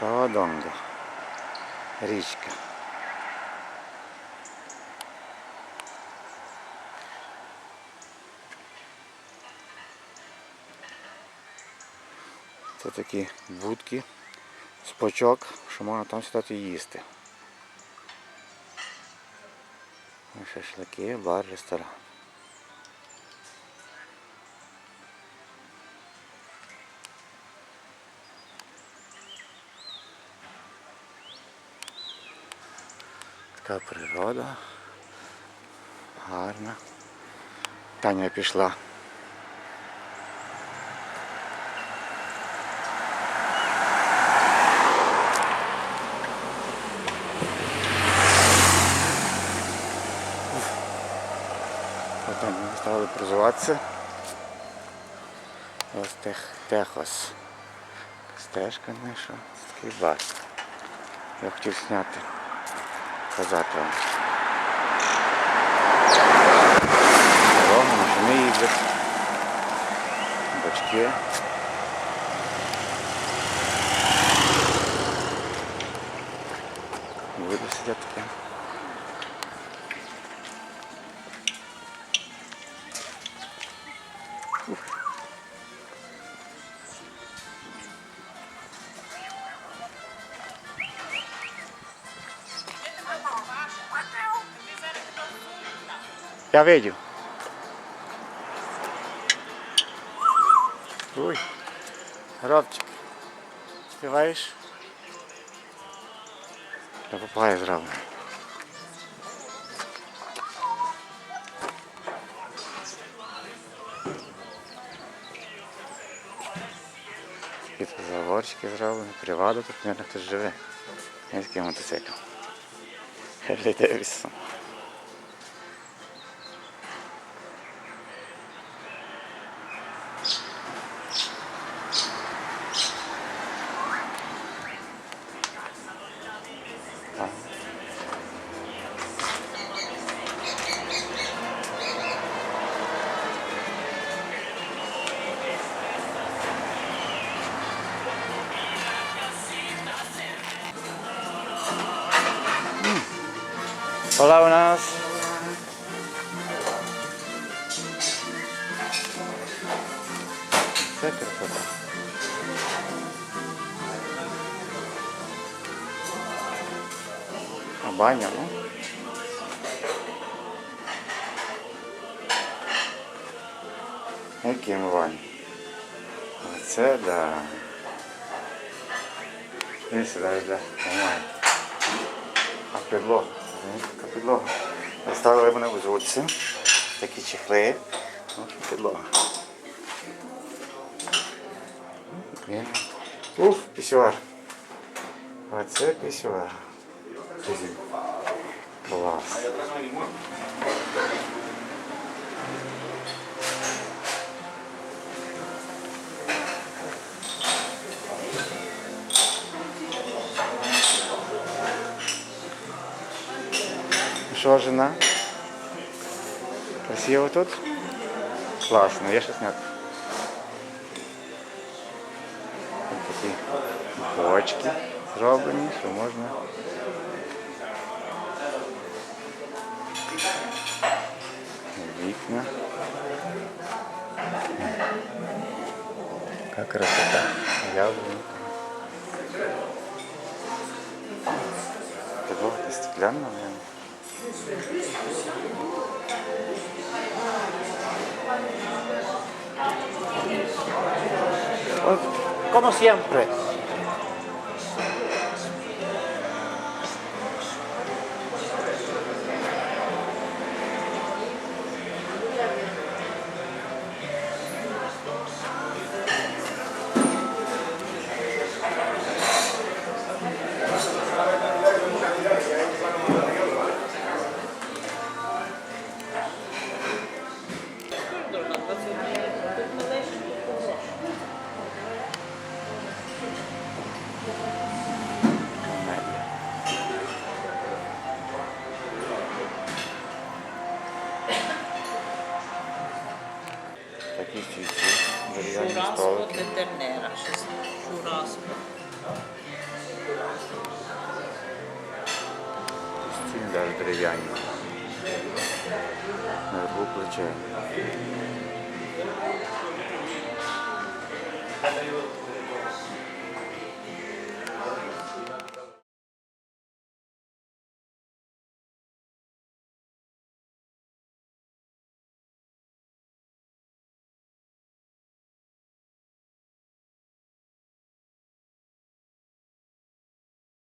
Кавадонга. Річка. Це такі будки, спочок, що можна там сідати їсти. Шашлики, бар, ресторан. Така природа. Гарна. Таня пішла. Потім ми стали прозиватися. Ось тех, Техос. Стежка наша. Такий бар. Я хотів зняти. Показати вам. Машини їздять. Бачки. Видно сидять таке. Я видів. Ой, Робчик, співаєш? Я попагаю зроблю. Такі тут заворчики зроблені, приваду тут, мабуть, хтось живе. Такий мотоцикл. Харлі Девісон. Hola, buenas. Це красота. А баня, ну? Які ми бані? Оце да. І сюди йде. Нормально. А підлога? Така підлога. Ставили мене в зуці. Такі чехли. Ось підлога. Уф, пісюар. Оце пісюар. Клас. Що, жена? Красиво тут? Класно, є що зняти. Ось такі бочки зроблені, що можна. Вікна. Яка красота. Яблунька. Підлога стеклянна, наверное. Como siempre. Шураско Тетернера. Шураско. Стіль даже дерев'яні. Наверху плече.